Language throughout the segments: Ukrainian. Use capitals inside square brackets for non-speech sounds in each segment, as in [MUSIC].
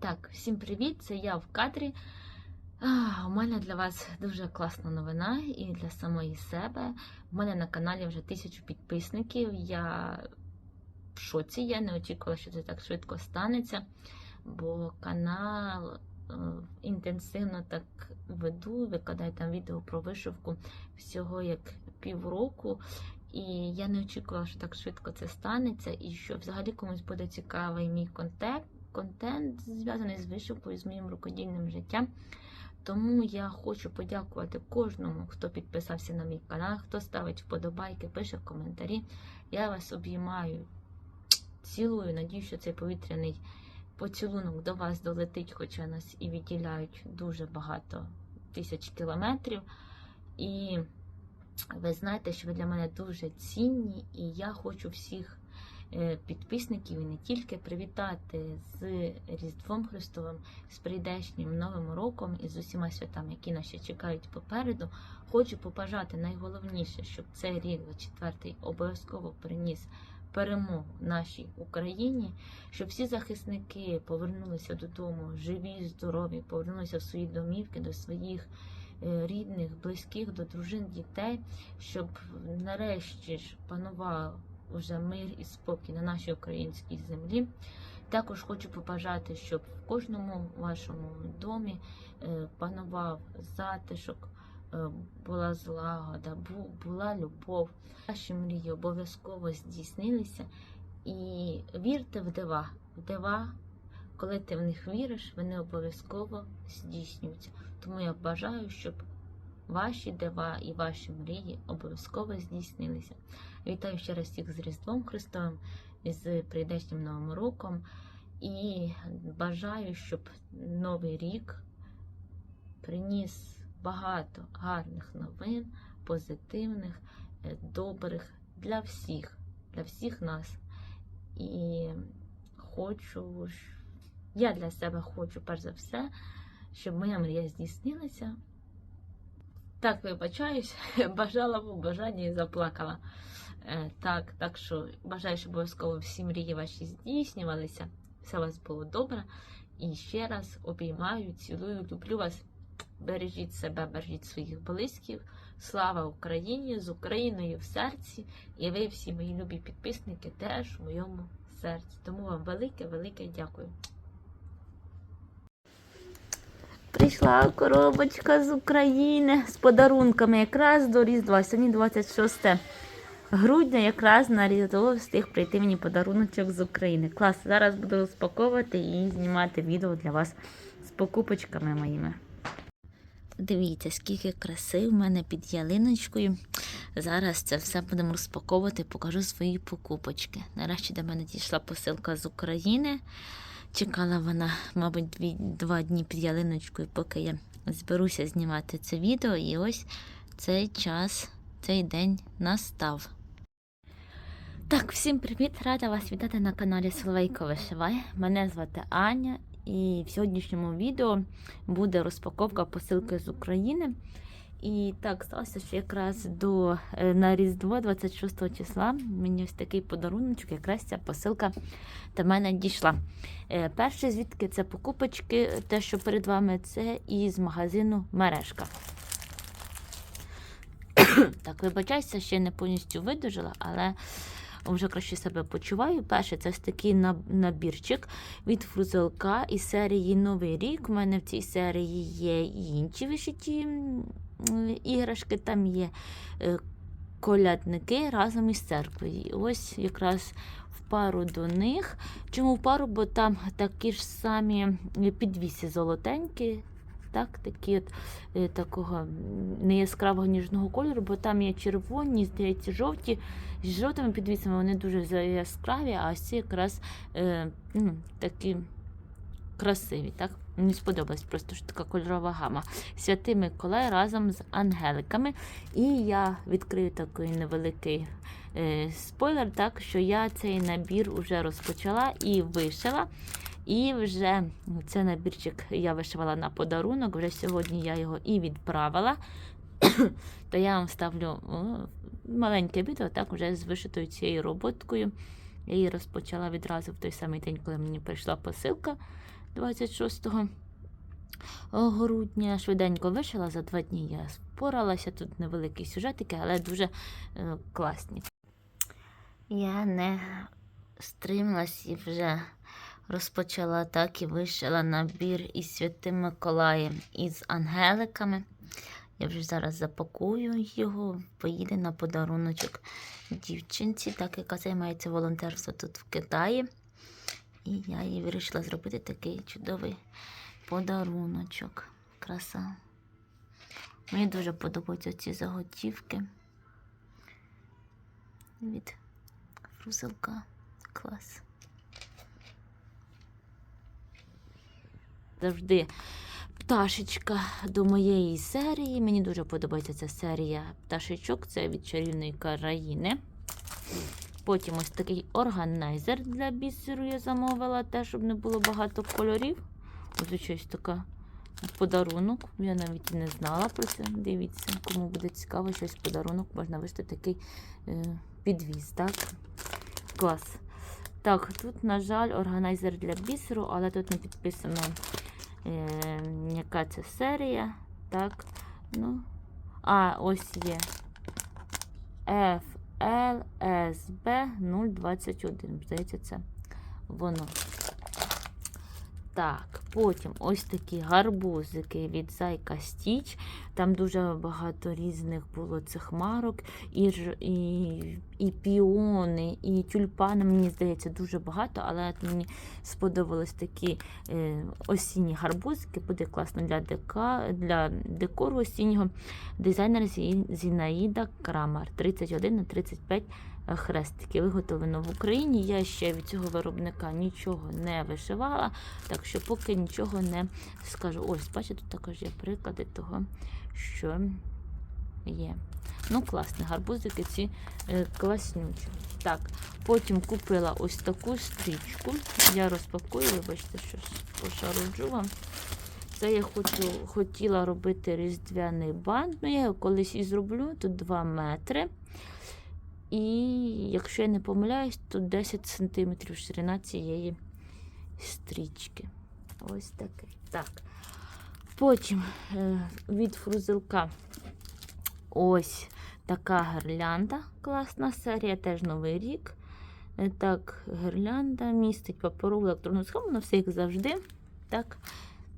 Так, всім привіт! Це я в кадрі. А, у мене для вас дуже класна новина і для самої себе. У мене на каналі вже тисячу підписників. Я в шоці, я не очікувала, що це так швидко станеться, бо канал е, інтенсивно так веду, викладаю там відео про вишивку всього як півроку. І я не очікувала, що так швидко це станеться, і що взагалі комусь буде цікавий мій контент контент зв'язаний з вишивкою, з моїм рукодільним життям. Тому я хочу подякувати кожному, хто підписався на мій канал, хто ставить вподобайки, пише коментарі. Я вас обіймаю, цілую. Надію, що цей повітряний поцілунок до вас долетить, хоча нас і відділяють дуже багато тисяч кілометрів. І ви знаєте, що ви для мене дуже цінні, і я хочу всіх підписників і не тільки привітати з Різдвом Христовим, з прийдешнім Новим роком і з усіма святами, які нас ще чекають попереду. Хочу побажати найголовніше, щоб цей рік 24 обов'язково приніс перемогу нашій Україні, щоб всі захисники повернулися додому живі, здорові, повернулися в свої домівки до своїх е, рідних, близьких, до дружин, дітей, щоб нарешті ж панував уже мир і спокій на нашій українській землі. Також хочу побажати, щоб в кожному вашому домі е, панував затишок, е, була злагода, була любов. Ваші мрії обов'язково здійснилися. І вірте в дива. В дива, коли ти в них віриш, вони обов'язково здійснюються. Тому я бажаю, щоб ваші дива і ваші мрії обов'язково здійснилися. Вітаю ще раз всіх з Різдвом Христовим, з прийдешнім Новим роком. І бажаю, щоб новий рік приніс багато гарних новин, позитивних, е, добрих для всіх, для всіх нас. І хочу, я для себе хочу, перш за все, щоб моя мрія здійснилася. Так, вибачаюсь, [LAUGHS] бажала в бажанні і заплакала. Е, Так, так що бажаю, щоб обов'язково всі мрії ваші здійснювалися. Все у вас було добре. І ще раз обіймаю, цілую, люблю вас. Бережіть себе, бережіть своїх близьких. Слава Україні! З Україною в серці. І ви, всі мої любі підписники, теж в моєму серці. Тому вам велике, велике дякую. Прийшла коробочка з України з подарунками якраз до Різдва. Сьогодні 26 грудня, якраз на Різдво встиг прийти мені подаруночок з України. Клас, зараз буду розпаковувати і знімати відео для вас з покупочками моїми. Дивіться, скільки краси в мене під ялиночкою. Зараз це все будемо розпаковувати, покажу свої покупочки. Нарешті до мене дійшла посилка з України. Чекала вона, мабуть, дві, два дні під ялиночкою, поки я зберуся знімати це відео. І ось цей час, цей день настав. Так, всім привіт! Рада вас вітати на каналі Соловейко Вишивай. Мене звати Аня, і в сьогоднішньому відео буде розпаковка посилки з України. І так сталося, що якраз до е, на Різдво 26 числа мені ось такий подарунок, якраз ця посилка до мене дійшла. Е, Перше, звідки це покупочки, те, що перед вами, це із магазину Мережка. [COUGHS] так, вибачайся, ще не повністю видужила, але вже краще себе почуваю. Перше, це ось такий набірчик від фрузелка із серії Новий рік. У мене в цій серії є і інші вишиті іграшки, там є е, колядники разом із церквою. Ось якраз в пару до них. Чому в пару? Бо там такі ж самі підвіси золотенькі. Так, такі от е, такого неяскравого ніжного кольору, бо там є червоні, здається, жовті. З жовтими підвісами вони дуже яскраві, а ось ці якраз е, такі красиві. Так? Мені сподобалась просто що така кольорова гама. Святий Миколай разом з ангеликами. І я відкрию такий невеликий е, спойлер, так, що я цей набір вже розпочала і вишила. І вже цей набірчик я вишивала на подарунок. Вже сьогодні я його і відправила. [COUGHS] То я вам ставлю маленьке відео, так, вже з вишитою цією роботкою. Я її розпочала відразу в той самий день, коли мені прийшла посилка. 26 грудня. Швиденько вишила за два дні. Я споралася. Тут невеликі сюжетики, але дуже е, класні. Я не стрималась і вже розпочала так і вишила набір із Святим Миколаєм із ангеликами. Я вже зараз запакую його, поїде на подаруночок дівчинці, так яка займається волонтерством тут в Китаї. І я їй вирішила зробити такий чудовий подаруночок. Краса. Мені дуже подобаються ці заготівки від фрузелка. Клас. Завжди пташечка до моєї серії. Мені дуже подобається ця серія пташечок. Це від чарівної країни. Потім ось такий органайзер для бісеру я замовила, теж, щоб не було багато кольорів. Ось щось така подарунок. Я навіть і не знала про це. Дивіться, кому буде цікаво, щось подарунок, можна вести такий е, підвіз. так? Клас. Так, тут, на жаль, органайзер для бісеру, але тут не підписано, е, яка це серія. Так, ну. А, ось є. FLSB 021. Здається, це воно. Так, потім ось такі гарбузики від Зайка Стіч. Там дуже багато різних було цих марок. І, і, і піони, і тюльпани, мені здається, дуже багато, але мені сподобались такі е, осінні гарбузики. Буде класно для, дека, для декору осіннього. Дизайнер Зінаїда Крамар 31 на 35 хрестики. Виготовлено в Україні. Я ще від цього виробника нічого не вишивала, так що поки нічого не скажу. Ось, бачите, тут також є приклади того, що є. Ну, класні гарбузики ці е, класнючі. Так, потім купила ось таку стрічку. Я розпакую, вибачте, що ж пошаруджу вам. Це я хочу, хотіла робити різдвяний бант. Ну, я його колись і зроблю. Тут 2 метри. І якщо я не помиляюсь, тут 10 см ширина цієї стрічки. Ось такий. Так. Потім е, від фрузилка ось така гірлянда. Класна серія, теж новий рік. Е, Так, гірлянда містить паперову електронну схему, на все як завжди. Так,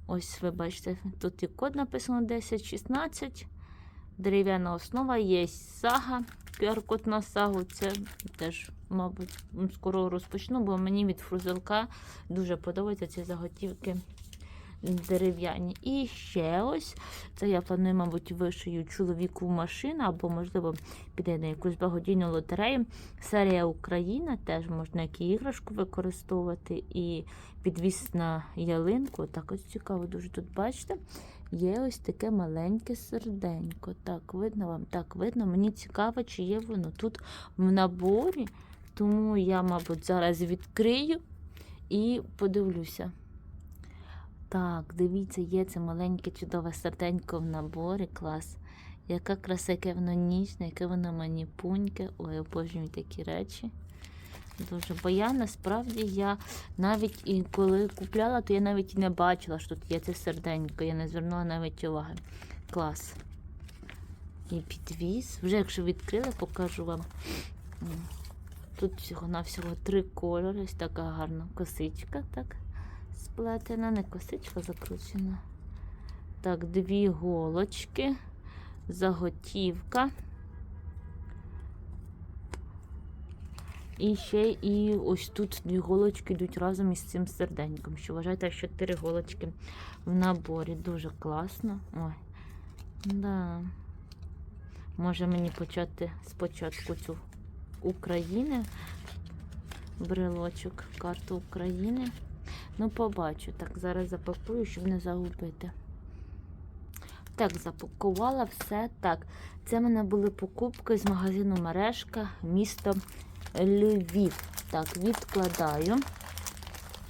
ось ви бачите, тут і код написано 1016. Дерев'яна основа, є сага. QR-код на сагу. Це теж, мабуть, скоро розпочну, бо мені від фрузелка дуже подобаються ці заготівки дерев'яні. І ще ось, це я планую, мабуть, вишию чоловіку машину, або, можливо, піде на якусь благодійну лотерею. Серія Україна теж можна як і іграшку використовувати, і підвіс на ялинку. Так ось цікаво, дуже тут бачите. Є ось таке маленьке серденько. Так, видно вам? Так, видно. Мені цікаво, чи є воно тут в наборі. Тому я, мабуть, зараз відкрию і подивлюся. Так, дивіться, є це маленьке чудове серденько в наборі. Клас. Яка краса, яке воно ніжне, яке воно маніпуньке. Ой, обожнюю такі речі. Дуже, бо я насправді я навіть і коли купляла, то я навіть і не бачила, що тут є це серденько. Я не звернула навіть уваги. Клас. І підвіз. Вже якщо відкрила, покажу вам. Тут всього-навсього три кольори. Ось така гарна косичка, так, сплетена, не косичка закручена. Так, дві голочки, заготівка. І ще і ось тут дві голочки йдуть разом із цим серденьком. Що вважаєте, що чотири голочки в наборі. Дуже класно. Ой. Да. Може мені почати спочатку цю України. Брелочок, карту України. Ну, побачу. Так, зараз запакую, щоб не загубити. Так, запакувала все. Так, це в мене були покупки з магазину Мережка, місто Львів. Так, відкладаю.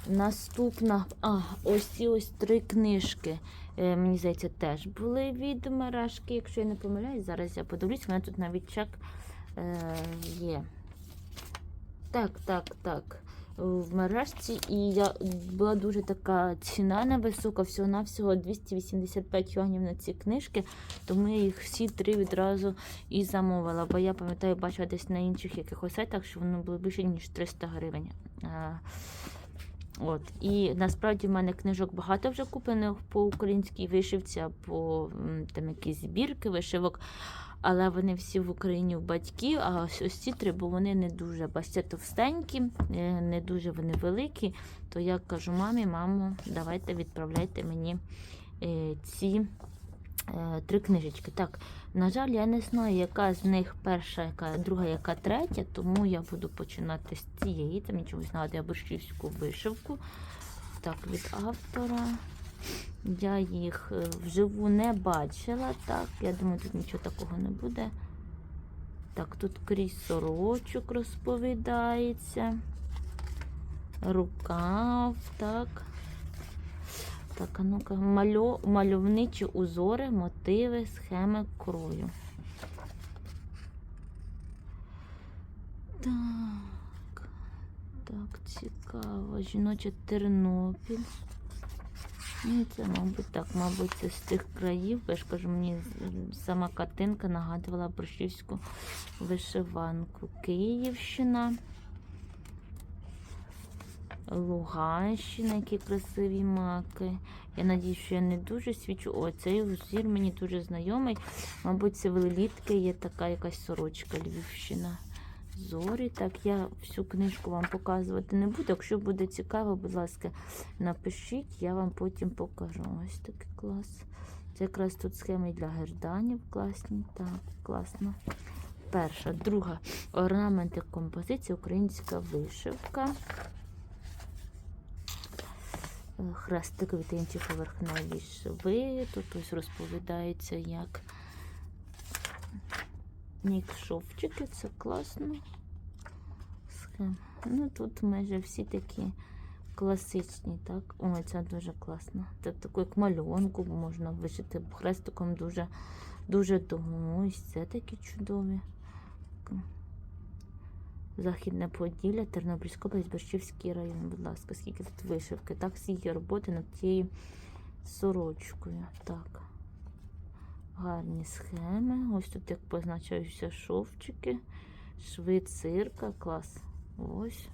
Наступна, а, ось ось три книжки. Е, мені здається, теж були від мережки, якщо я не помиляюсь. Зараз я подивлюсь, у мене тут навіть чек е, є. Так, так, так. В мережці, і я була дуже така ціна невисока, всього-навсього 285 юанів на ці книжки, тому я їх всі три відразу і замовила. Бо я пам'ятаю, бачила десь на інших якихось сайтах, що вони були більше, ніж 300 гривень. Е, От. І насправді в мене книжок багато вже куплених по українській вишивці, або там якісь збірки вишивок. Але вони всі в Україні в батьків, а ось ось ці три, бо вони не дуже бачите, товстенькі, не дуже вони великі. То я кажу мамі, мамо, давайте відправляйте мені е, ці е, три книжечки. Так, на жаль, я не знаю, яка з них перша, яка друга, яка третя, тому я буду починати з цієї. Там нічого нагадує борщівську вишивку. Так, від автора. Я їх е, вживу не бачила. Так, я думаю, тут нічого такого не буде. Так, тут крізь сорочок розповідається. Рукав, так. Так, а ну-ка, мальо, мальовничі узори, мотиви, схеми крою. Так, так, цікаво. Жіноча Тернопіль. Ну, це, мабуть, так, мабуть, це з тих країв. Я ж кажу, мені сама картинка нагадувала борщівську вишиванку. Київщина. Луганщина, які красиві маки. Я надію, що я не дуже свічу. О, цей узір мені дуже знайомий. Мабуть, це велелітки є така якась сорочка Львівщина. Зорі. Так, я всю книжку вам показувати не буду. Якщо буде цікаво, будь ласка, напишіть, я вам потім покажу. Ось такий клас. Це якраз тут схеми для герданів класні. Так, класно. Перша, друга орнаменти композиції, українська вишивка. Хрестикові та інші поверхневі шви. Тут ось розповідається, як Нік шовчики, це класно. Ну тут майже всі такі класичні, так? Ой, це дуже класно. Це таку як мальонку можна вишити хрестиком дуже дуже довго. Ось це такі чудові. Західне Поділля, Тернопільська область, Борщівський район, будь ласка, скільки тут вишивки. Так, скільки роботи над цією сорочкою. Так. Гарні схеми. Ось тут як позначаються шовчики, шви цирка, клас. Ось.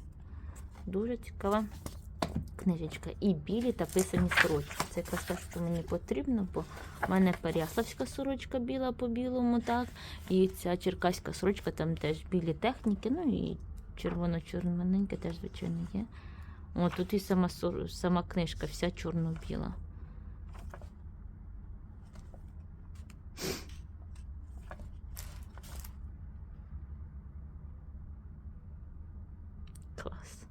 Дуже цікава книжечка. І білі та писані сорочки. Це якраз те, що мені потрібно, бо в мене переяславська сорочка біла по білому, так. І ця черкаська сорочка, там теж білі техніки, ну і червоно-чорненьке теж, звичайно, є. О, тут і сама, сама книжка, вся чорно-біла. Клас.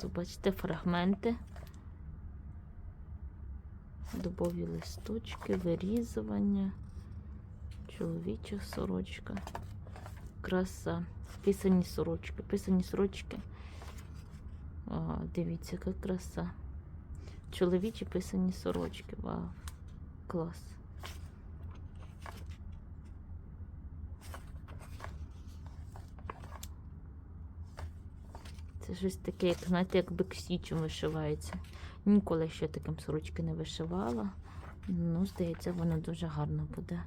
Тут бачите фрагменти. Дубові листочки, вирізування, чоловіча сорочка, краса, писані сорочки, писані сорочки. О, дивіться, яка краса. Чоловічі писані сорочки. Вау, клас. Це щось таке, як знаєте, як бексічем вишивається. Ніколи ще таким сорочки не вишивала. Ну, здається, воно дуже гарно буде.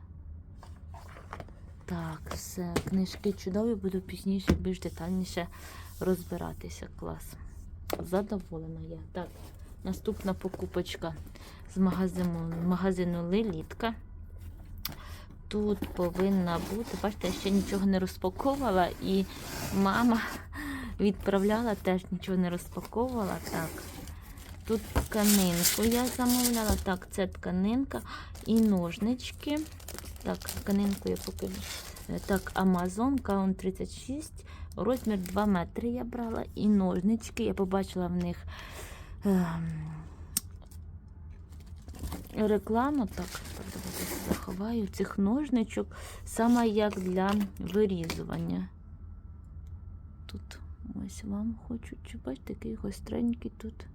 Так, все. Книжки чудові, буду пізніше більш детальніше розбиратися. Клас. Задоволена я. Так, наступна покупочка з магазину, магазину Лелітка. Тут повинна бути, бачите, я ще нічого не розпаковувала, і мама відправляла, теж нічого не розпаковувала. Так. Тут тканинку я замовляла. Так, це тканинка і ножнички. Так, тканинку я поки. е, Так, Amazon Count 36, розмір 2 метри я брала. І ножнички. Я побачила в них рекламу. Так, так, заховаю цих ножничок, саме як для вирізування. Тут ось вам хочу, чи бачите, такий гостренький тут.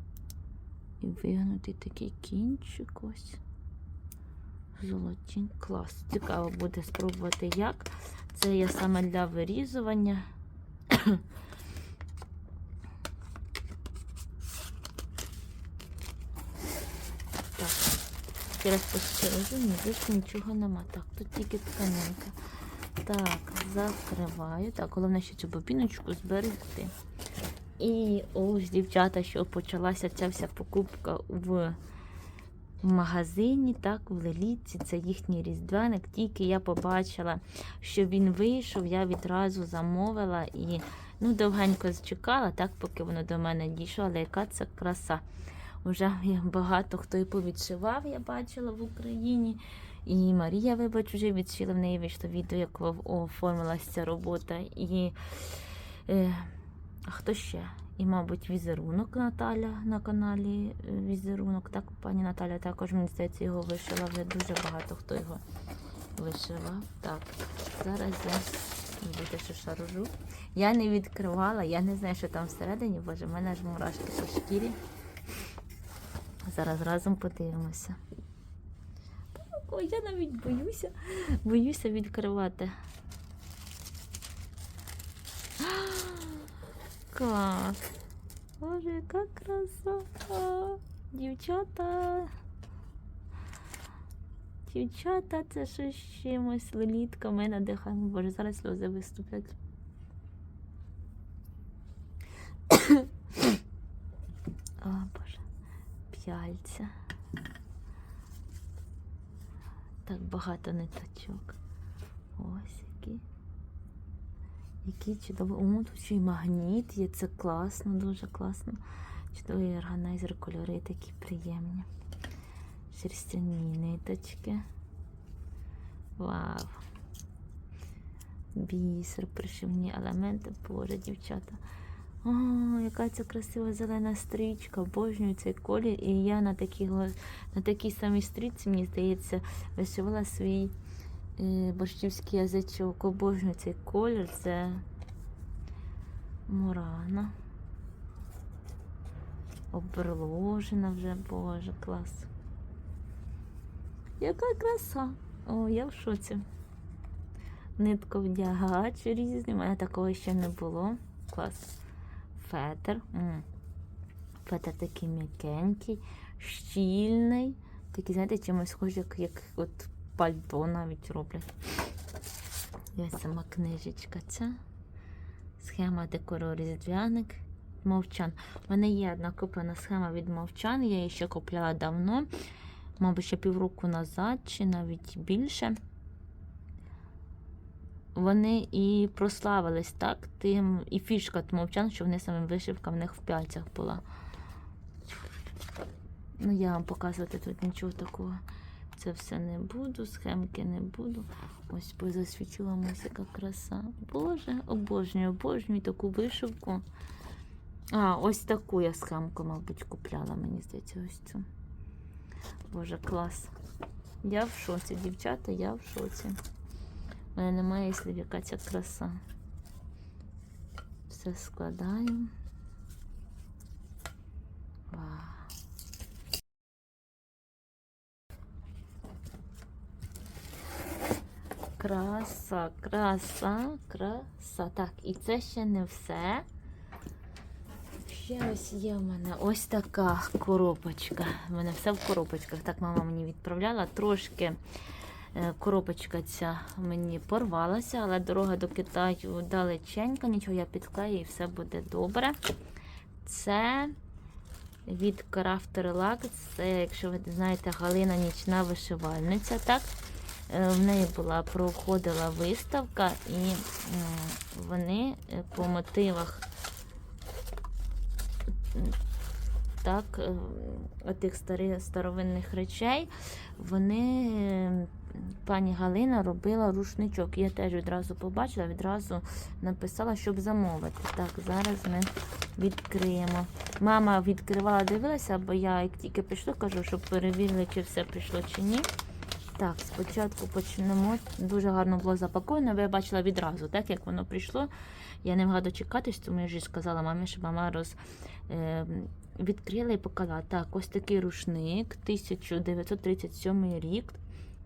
І вигнутий такий кінчик ось. Золотінь. Клас. Цікаво буде спробувати як. Це я саме для вирізування. Так. Посередині, ні, більше нічого нема. Так, тут тільки тканинка. Так, закриваю. Так, головне ще цю бобіночку зберегти. І ось, дівчата, що почалася ця вся покупка в магазині, так, в Лелітці, це їхній різдвяник. Тільки я побачила, що він вийшов, я відразу замовила і ну, довгенько чекала, так, поки воно до мене дійшло, але яка це краса. Уже я- багато хто і повідшивав, я бачила в Україні. І Марія, вибач, вже відшила в неї вийшло відео, як оформилася ця робота. І е, хто ще? І, мабуть, візерунок Наталя на каналі е, Візерунок. Так, пані Наталя також, мені здається, його вишила. Вже дуже багато хто його вишивав. Так, зараз я буде що шаружу. Я не відкривала, я не знаю, що там всередині, боже, в мене ж мурашки по шкірі. Зараз разом подивимося. Ой, я навіть боюся, боюся відкривати. Клас! Боже, яка краса! Дівчата. Дівчата, це щось чимось. Лелітка, ми надихаємо. Боже, зараз сльози виступлять. П'яльця. Так багато ниточок. Ось які. Який чудовий. О, тут ще й магніт є. Це класно, дуже класно. Чудовий органайзер, кольори такі приємні. Шерстяні ниточки. Вау. Бісер, пришивні елементи. Боже, дівчата. О, яка це красива зелена стрічка. Обожнюю цей колір. І я на такій, на такій самій стрічці, мені здається, вишивала свій е, борщівський язичок. Обожнюю цей колір. Це Мурана. Оберложена вже, боже, клас. Яка краса! О, я в шоці. Нитковдягач різний. У мене такого ще не було. Клас. Фетр. М. Фетр такий м'якенький, щільний. Такий, знаєте, чимось схожий, як, як от пальто навіть роблять. І сама книжечка ця. Схема декору різдвяник. Мовчан. У мене є одна куплена схема від мовчан. Я її ще купляла давно, мабуть, ще півроку назад, чи навіть більше. Вони і прославились так, тим, і фішка мовчан, що вони саме вишивка в них в п'яльцях була. Ну, я вам показувати тут нічого такого. Це все не буду, схемки не буду. Ось позасвічу вам ось краса. Боже, обожнюю, обожнюю таку вишивку. А, ось таку я схемку, мабуть, купляла, мені здається, ось цю. Боже, клас. Я в шоці, дівчата, я в шоці. У мене немає слів, яка ця краса. Все складаю. Краса, краса, краса. Так, і це ще не все. Ще ось є в мене ось така коробочка. У мене все в коробочках. Так мама мені відправляла. Трошки коробочка ця мені порвалася, але дорога до Китаю далеченька, нічого я підклею і все буде добре. Це від Craft Relax. Це, якщо ви знаєте, Галина нічна вишивальниця. так? Е, В неї була проходила виставка, і вони е, по мотивах так, е, отих старовинних речей, вони, е, пані Галина робила рушничок. Я теж відразу побачила, відразу написала, щоб замовити. Так, зараз ми відкриємо. Мама відкривала, дивилася, бо я як тільки прийшла, кажу, щоб перевірили, чи все прийшло чи ні. Так, спочатку почнемо. Дуже гарно було запаковано. Ви бачила відразу, так як воно прийшло. Я не могла дочекатись, тому я і сказала мамі, щоб мама роз, е, відкрила і показала. Так, ось такий рушник, 1937 рік.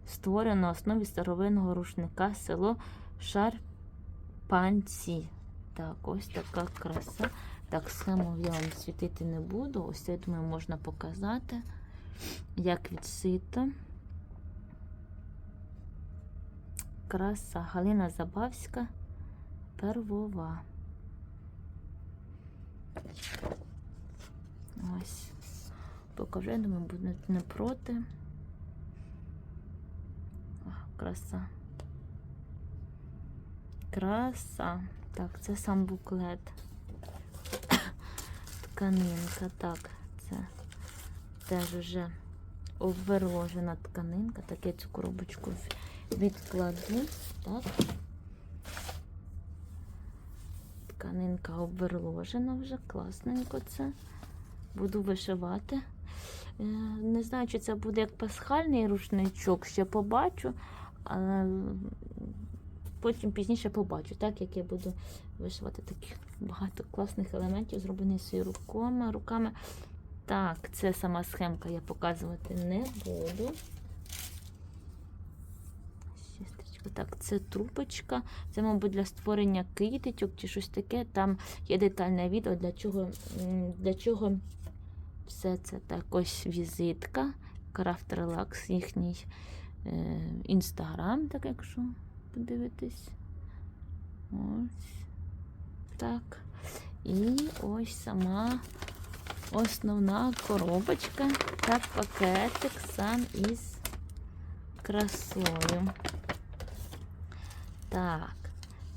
Створено на основі старовинного рушника село Шарпанці. Так, ось така краса. Так, схему я вам світити не буду. Ось я думаю, можна показати, як відсито. Краса Галина Забавська, первова. Ось. Покажу, я думаю, буде не проти. Краса. Краса. Так, це сам буклет. [COUGHS] Тканинка. Так, це теж вже обверложена тканинка. Так, я цю коробочку відкладу. Так. Тканинка обверложена вже, класненько це. Буду вишивати. Е, Не знаю, чи це буде як пасхальний рушничок, ще побачу, але потім пізніше побачу, так як я буду вишивати таких багато класних елементів, зроблених своїми руками. руками. Так, це сама схемка я показувати не буду. Так, це трубочка. Це, мабуть, для створення китичок чи щось таке. Там є детальне відео, для чого, для чого все це так. Ось візитка. Крафт Relax, їхній інстаграм, так якщо подивитись. Ось так. І ось сама основна коробочка. Так, пакетик сам із красою. Так,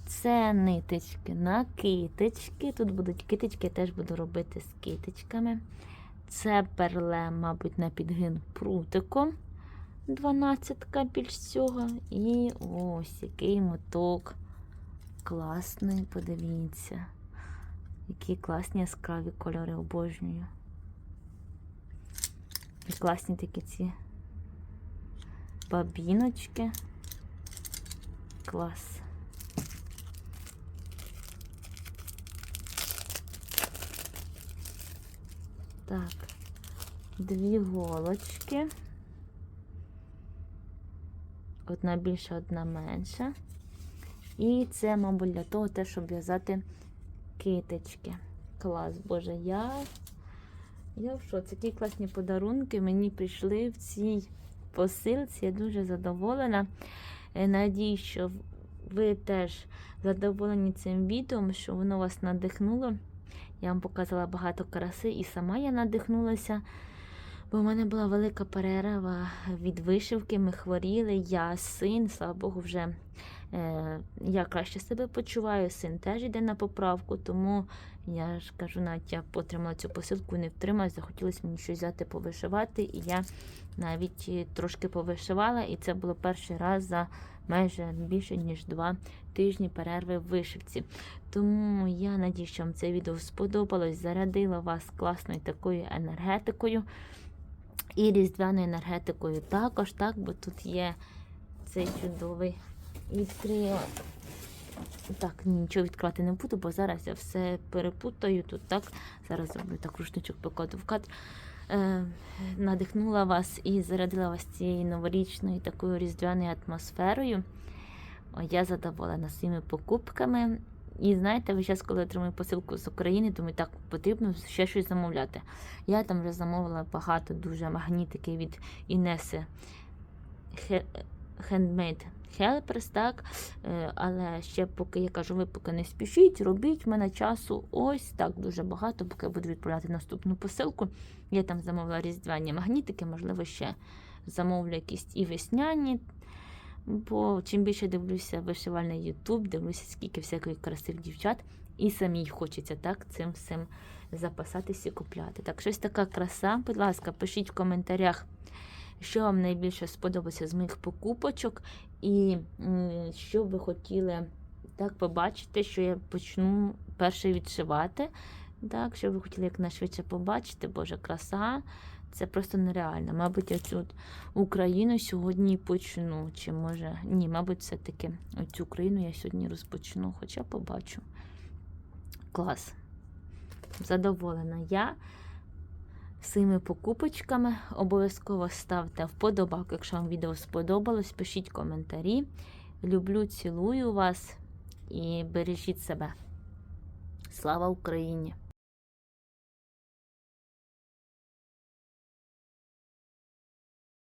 це ниточки на китички. Тут будуть китички, я теж буду робити з китичками. Це перле, мабуть, на підгин прутиком. 12 більш цього. І ось який моток. Класний, подивіться. Які класні яскраві кольори обожнюю. І класні такі ці бабіночки. Клас. Так, дві голочки. Одна більша, одна менша. І це, мабуть, для того, те, щоб в'язати киточки. Клас, Боже, я. Я в шоці. Такі класні подарунки мені прийшли в цій посилці. Я дуже задоволена. Е, Надію, що ви теж задоволені цим відео, що воно вас надихнуло. Я вам показала багато краси, і сама я надихнулася. Бо в мене була велика перерва від вишивки, ми хворіли, я, син, слава Богу, вже е, я краще себе почуваю, син теж йде на поправку, тому я ж кажу, навіть я потримала цю посилку не втрималась, захотілося мені щось взяти повишивати. І я навіть е, трошки повишивала, і це було перший раз за майже більше ніж два тижні перерви в вишивці. Тому я надію, що вам це відео сподобалось, зарядила вас класною такою енергетикою. І різдвяною енергетикою також, так, бо тут є цей чудовий відкрила. Так, нічого відкривати не буду, бо зараз я все перепутаю тут, так. Зараз зроблю так рушничок покладу в кадр. Е, надихнула вас і зарядила вас цією новорічною такою різдвяною атмосферою. О, я задоволена своїми покупками. І знаєте, ви зараз, коли отримую посилку з України, думаю, так потрібно ще щось замовляти. Я там вже замовила багато дуже магнітики від Інеси Handmade Helpers, так? Е, Але ще поки я кажу, ви поки не спішіть, робіть в мене часу ось так дуже багато, поки я буду відправляти наступну посилку. Я там замовила різдвяні магнітики, можливо, ще замовлю якісь і весняні. Бо чим більше дивлюся вишивальний Ютуб, дивлюся, скільки всякої красивих дівчат, і самій хочеться так цим всім запасатися і купляти. Так, щось така краса. Будь ласка, пишіть в коментарях, що вам найбільше сподобалося з моїх покупочок, і що ви хотіли так побачити, що я почну перше відшивати. Так, що ви хотіли якнайшвидше побачити, Боже, краса. Це просто нереально. Мабуть, я цю Україну сьогодні почну. Чи може. Ні, мабуть, все-таки цю Україну я сьогодні розпочну, хоча побачу. Клас. Задоволена я. своїми покупочками. Обов'язково ставте вподобайку, якщо вам відео сподобалось, пишіть коментарі. Люблю, цілую вас і бережіть себе. Слава Україні!